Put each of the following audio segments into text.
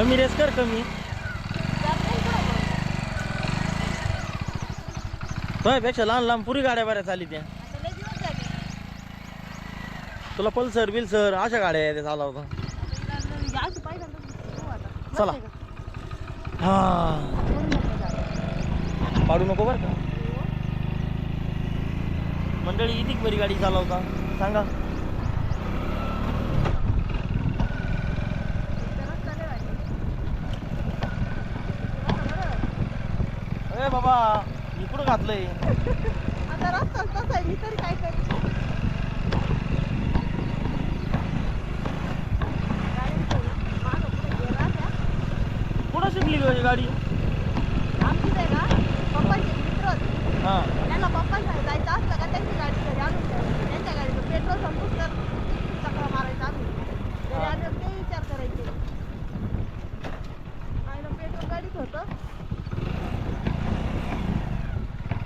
कमी रेस कर कमी. पेक्षा लहान लहान पुरी गाड्या बऱ्या चाली त्या. तुला पल्सर बिल्सर अशा गाड्या आहेत चालला होता. चला. हा. पाडू नको बरं का. मंडळी किती बरी गाडी चालवता. सांगा. बाबा मी कुठं घातलंय? आता रस्ता तसा आहे मी तरी काय करते गाडी सोडून मागं पुढे गेला त्या. कुठं शिकली गं ही गाडी आमचीच आहे का पप्पांचे मित्र होते हा त्यांना पप्पांसाठी जायचं असलं का त्यांची गाडी घरी आणून द्यायची. त्यांच्या गाडीचं पेट्रोल संपून तर चक्रा मारायचं आम्ही घरी आल्यावर ते विचार करायचे आईला पेट्रोल गाडीत होतं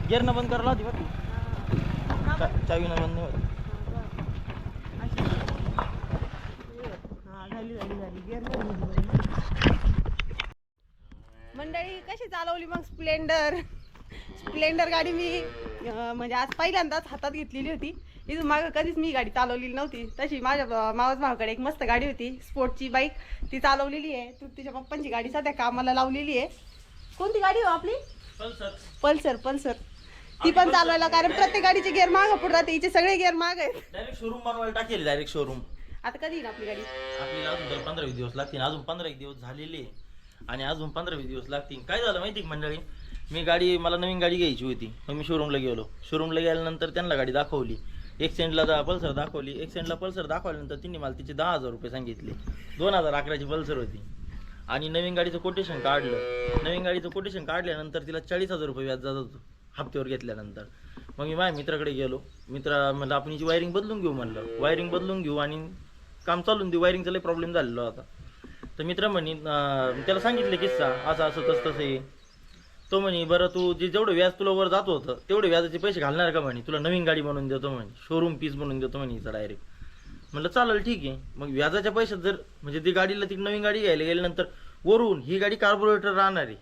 गिअरनं बंद करायला होती बरं ती. हा, चा- चावीनं बंद नाही होत. मंडळी कशी चालवली मग स्प्लेंडर? स्प्लेंडर गाडी मी म्हणजे आज पहिल्यांदाच हातात घेतलेली होती. इथून मागं कधीच मी गाडी चालवलेली नव्हती. तशी माझ्या मावस भावाकडे एक मस्त गाडी होती स्पोर्टची बाईक. ती चालवलेली आहे. तू तिच्या पप्पांची गाडी सध्या कामाला लावलेली आहे. कोणती गाडी हो आपली? Pulsar Pulsar. ती पण चालवायला कारण प्रत्येक गाडीचे गिअर मागं पुढे राहते. हिचे सगळे गिअर माग आहेत. डायरेक्ट शोरूम बनवायला टाकेल डायरेक्ट शोरूम आता कधी येईल आपली गाडी? आपल्याला अजून तर पंधरा वीस दिवस लागतील. अजून पंधरा एक दिवस झालेले आहे. आणि अजून पंधरा वीस दिवस लागतील. काय झालं माहिती का मंडळी? मी गाडी मला नवीन गाडी घ्यायची होती. मग मी शोरूमला गेलो. शोरूमला गेल्यानंतर त्यांना गाडी दाखवली. एक्सेंडला दा पल्सर दाखवली. एक्सेंडला पल्सर दाखवल्यानंतर त्यांनी मला तिचे दहा हजार रुपये सांगितले. दोन हजार अकराची पल्सर होती. आणि नवीन गाडीचं कोटेशन काढलं. नवीन गाडीचं कोटेशन काढल्यानंतर तिला चाळीस हजार रुपये व्याज जात होतं. हप्त्यावर घेतल्यानंतर. मग मी माझ्या मित्राकडे गेलो. मित्र म्हणलं आपण हिची वायरिंग बदलून घेऊ म्हणलं. वायरिंग बदलून घेऊ आणि काम चालून देऊ. वायरिंगचा लई प्रॉब्लेम झालेला होता. तर मित्र म्हणे त्याला सांगितलं किस्सा. असं असं तसं तसं आहे तो म्हणे बरं तू जे जेवढं व्याज तुला वर जात होतं तेवढे व्याजाचे पैसे घालणार का म्हणे? तुला नवीन गाडी बनवून देतो म्हणे. शोरूम पीस बनवून देतो म्हणे हिचा डायरेक्ट म्हटलं चालेल ठीक आहे. मग व्याजाच्या पैशात जर म्हणजे ती गाडीला ती नवीन गाडी घ्यायला गेल्यानंतर वरून ही गाडी कार्बोरेटर राहणार. आहे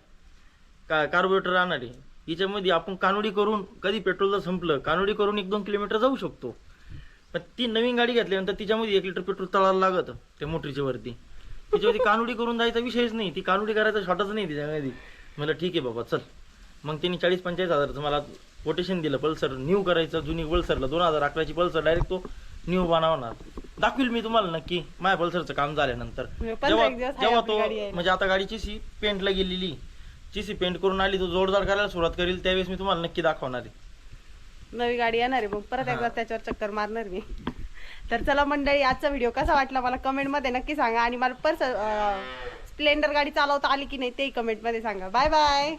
का कार्बोरेटर राहणार. आहे हिच्यामध्ये आपण कानोडी करून कधी पेट्रोल जर संपलं कानोडी करून एक दोन किलोमीटर जाऊ शकतो. पण ती नवीन गाडी घेतल्यानंतर तिच्यामध्ये एक लिटर पेट्रोल तळायला लागत त्या मोटरीच्या वरती. तिच्यावरती कानोडी करून जायचा विषयच नाही ती कानोडी करायचा शॉटच नाही तिच्यामध्ये म्हणलं ठीक आहे बाबा चल. मग त्यांनी चाळीस पंचेचाळीस हजाराचं मला कोटेशन दिलं पल्सर न्यू करायचं जुनी पल्सरला दोन हजार अकराची पल्सर डायरेक्ट तो न्यू बनवणार. दाखवील मी तुम्हाला नक्की माझ्या पल्सरचं काम झाल्यानंतर. जेव्हा तो. म्हणजे आता गाडीची सी पेंटला गेलेली. ची पेंट करून आली तो जोरदार करायला सुरुवात करेल त्यावेळेस मी तुम्हाला नक्की दाखवणार आहे. नवी गाडी येणार आहे मग परत एकदा त्याच्यावर चक्कर मारणार मी. तर चला मंडळी आजचा व्हिडिओ कसा वाटला मला कमेंटमध्ये नक्की सांगा आणि मला परत स्प्लेंडर गाडी चालवता आली की नाही तेही कमेंटमध्ये सांगा. Bye bye